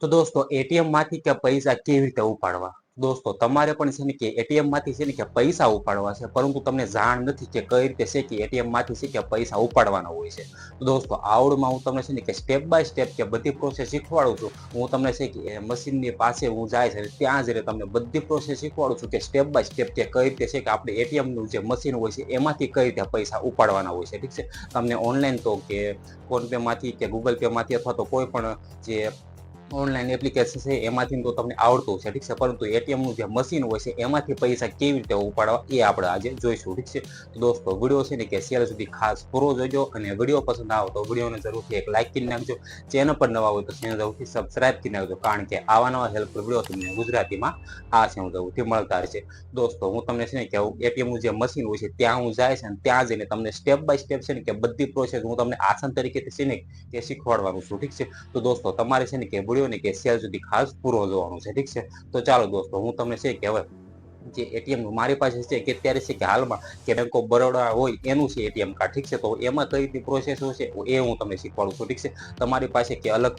તો દોસ્તો એટીએમમાંથી કે પૈસા કેવી રીતે ઉપાડવા? દોસ્તો, તમારે પણ છે ને કે એટીએમમાંથી છે ને કે પૈસા ઉપાડવા છે, પરંતુ તમને જાણ નથી કે કઈ રીતે છે કે એટીએમમાંથી છે કે પૈસા ઉપાડવાના હોય છે. દોસ્તો, આવડમાં હું તમને છે ને કે સ્ટેપ બાય સ્ટેપ કે બધી પ્રોસેસ શીખવાડું છું. હું તમને છે કે મશીનની પાસે હું જાય છે, ત્યાં જઈને તમને બધી પ્રોસેસ શીખવાડું છું કે સ્ટેપ બાય સ્ટેપ કે કઈ રીતે છે કે આપણે એટીએમનું જે મશીન હોય છે, એમાંથી કઈ રીતે પૈસા ઉપાડવાના હોય છે, ઠીક છે? તમને ઓનલાઈન તો કે ફોનપે માંથી કે ગૂગલ પે માંથી અથવા તો કોઈ પણ જે ઓનલાઈન એપ્લિકેશન છે, એમાંથી તો તમને આવડતું છે ઠીક છે? પરંતુ એટીએમનું જે મશીન હોય છે, એમાંથી પૈસા કેવી રીતે ઉપાડવા, એ આપણે આજે જોઈશું, ઠીક છે? તો દોસ્તો, વીડિયો છે ને કે શેર સુધી ખાસ પૂરો જોજો અને વીડિયો પસંદ આવે તો વિડીયોને જરૂરથી એક લાઇક કરી નાખજો. ચેનલ પર નવા હોય તો ચેનલ જરૂરથી સબસ્ક્રાઇબ કરી નાખજો, કારણ કે આવા નવા હેલ્પફુલ વીડિયો તમને ગુજરાતીમાં આ છે હું જરૂરથી મળતા રહેશે. દોસ્તો, હું તમને છે ને કે એટીએમનું જે મશીન હોય છે, ત્યાં હું જાય છે અને ત્યાં જઈને તમને સ્ટેપ બાય સ્ટેપ છે ને કે બધી પ્રોસેસ હું તમને આસન તરીકે છે ને કે શીખવાડવાનું છું, ઠીક છે? તો દોસ્તો, તમારે છે ને કે વીડિયો ને કે સેલ સુધી ખાસ પૂરો જોવાનું છે, ઠીક છે? તો ચાલો દોસ્તો, હું તમને છે કે હવે જે એટીએમ મારી પાસે છે કે અત્યારે છે કે હાલમાં કે બેંક ઓફ બરોડા હોય, એનું છે એટીએમ કાર્ડ ઠીક છે? તો એમાં કઈ રીતે પ્રોસેસ છે એ હું તમને શીખવાડું છું, ઠીક છે? તમારી પાસે કે અલગ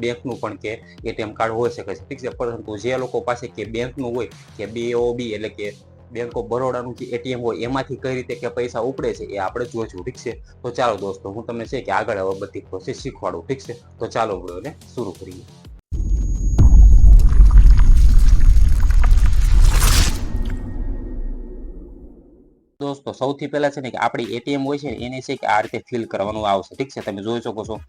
બેંકનું પણ કે એટીએમ કાર્ડ હોઈ શકે છે, ઠીક છે? પરંતુ જે લોકો પાસે કે બેંકનું હોય, કે બીઓબી એટલે કે બેંક ઓફ બરોડાનું જે એટીએમ હોય, એમાંથી કઈ રીતે કે પૈસા ઉપડે છે, એ આપણે જોઈશું, ઠીક છે? તો ચાલો દોસ્તો, હું તમને છે કે આગળ હવે બધી પ્રોસેસ શીખવાડું, ઠીક છે? તો ચાલો એને શરૂ કરીએ. દોસ્તો, સૌથી પહેલા છે ને કે આપણી એટીએમ હોય છે એને છે કે આ રીતે ફિલ કરવાનું આવશે, ઠીક છે? તમે જોઈ શકો છો.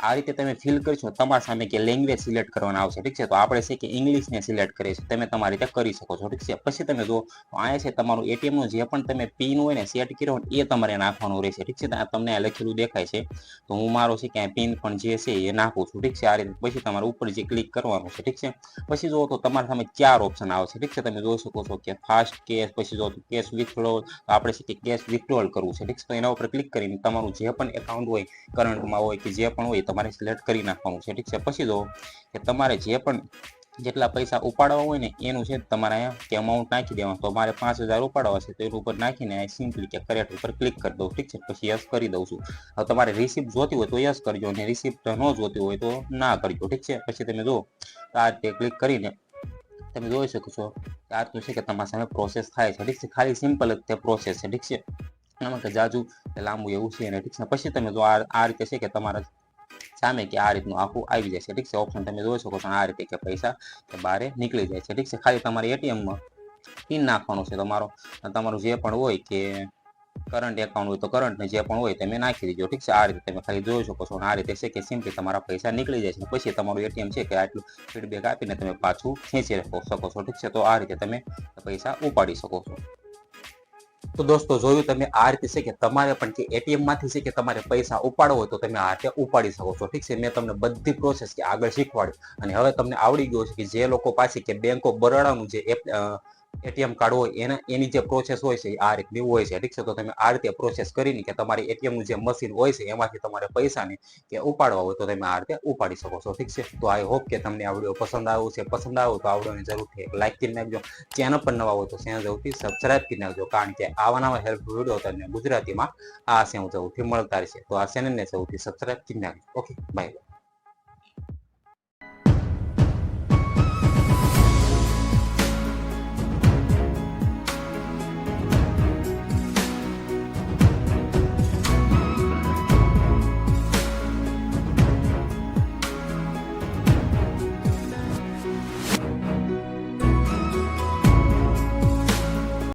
આ રીતે તમે ફિલ કરશો, તમારા સામે કે લેંગ્વેજ સિલેક્ટ કરવાના આવશે, ઠીક છે? તો આપણે છે કે ઇંગ્લિશને સિલેક્ટ કરીએ છીએ તમે તમારી રીતે કરી શકો છો, ઠીક છે? પછી તમે જો અહીંયા છે તમારું એટીએમનું જે પણ તમે પિન હોય ને સેટ કર્યો હોય એ તમારે નાખવાનું રહેશે, ઠીક છે? તમને લખેલું દેખાય છે. તો હું મારો છે કે પિન પણ જે છે એ નાખું છું, ઠીક છે? આ રીતે પછી તમારે ઉપર જે ક્લિક કરવાનું છે, ઠીક છે? પછી જુઓ, તો તમારા સામે ચાર ઓપ્શન આવશે, ઠીક છે? તમે જોઈ શકો છો કે ફાસ્ટ કેશ પછી જો કેશ વિથડ્રોલ તો આપણે છે કે કેશ વિથડ્રોલ કરવું છે, ઠીક છે? તો એના ઉપર ક્લિક કરીને તમારું જે પણ એકાઉન્ટ હોય કરંટમાં હોય કે જે પણ હોય તમારે સિલેક્ટ કરી નાખવાનું છે. ઠીક છે? પછી જો કે તમારે જે પણ જેટલા પૈસા ઉપાડવા હોય ને, એનું છે તમારે અહીંયા કે અમાઉન્ટ નાખી દેવાનું. તો મારે પાંચ હજાર ઉપાડવા છે, તો એનું ઉપર નાખીને સિમ્પલી કે કરેટ ઉપર ક્લિક કરી દઉં. ઠીક છે? પછી યસ કરી દઉં છું. હવે તમારે રિસિપ્ટ જોતી હોય તો યસ કરજો. અને રિસિપ્ટ ન જોતી હોય તો ના કરજો. ઠીક છે? પછી તમે જો આ રીતે ક્લિક કરીને તમે જોઈ શકો છો આ રીતનું છે કે તમારા સામે પ્રોસેસ થાય છે. ઠીક છે? ખાલી સિમ્પલ જ તે પ્રોસેસ છે. ઠીક છે? આમાં કે જાજુ લાંબુ એવું છે ને ઠીક છે? પછી તમે જો આ રીતે છે કે તમારા સામે કે આ રીતનું આખું આવી જાય છે. ઠીક છે? ઓપ્શન તમે જોઈ શકો છો આ રીતે કે પૈસા બહાર નીકળી જાય છે. ઠીક છે? ખાલી તમારે એટીએમમાં પિન નાખવાનું છે તમારો. તમારું જે પણ હોય કે કરંટ એકાઉન્ટ હોય તો કરંટને જે પણ હોય તમે નાખી દેજો. ઠીક છે? આ રીતે તમે ખાલી જોઈ શકો છો. આ રીતે છે કે સિમ્પલી તમારા પૈસા નીકળી જાય છે. પછી તમારું એટીએમ છે કે આટલું ફીડબેક આપીને તમે પાછું ખેંચી શકો છો. ઠીક છે? તો આ રીતે તમે પૈસા ઉપાડી શકો છો. તો દોસ્તો, જોયું તમે આ રીતે છે કે તમારે પણ કે એટીએમમાંથી છે કે તમારે પૈસા ઉપાડવો હોય તો તમે આ રીતે ઉપાડી શકો છો. ઠીક છે, મેં તમને બધી પ્રોસેસ કે આગળ શીખવાડી. અને હવે તમને આવડી ગયો છે કે જે લોકો પાસે કે બેંક ઓફ બરોડાનું જે એટીએમ કાર્ડ હોય, એના, એની જે પ્રોસેસ હોય છે આ રીતની હોય છે. ઠીક છે? તો તમે આ રીતે પ્રોસેસ કરીને કે તમારી એટીએમનું જે મશીન હોય છે, એમાંથી તમારે પૈસાને કે ઉપાડવા હોય, તો તમે આ રીતે ઉપાડી શકો છો. ઠીક છે? તો આઈ હોપ કે તમને આ વીડિયો પસંદ આવ્યો છે. પસંદ આવ્યો તો આ વિડીયોને જરૂરથી એક લાઇક કરી નાખજો. ચેનલ પર નવા હોય તો ચેનલ જરૂરથી સબસ્ક્રાઇબ કરી નાખજો. કારણ કે આવા નવા હેલ્પ વીડિયો તમને ગુજરાતીમાં આ હું જરૂરથી મળતા રહેશે. તો આ ચેનલને સૌથી સબસ્ક્રાઇબ કરી નાખજો. Okay bye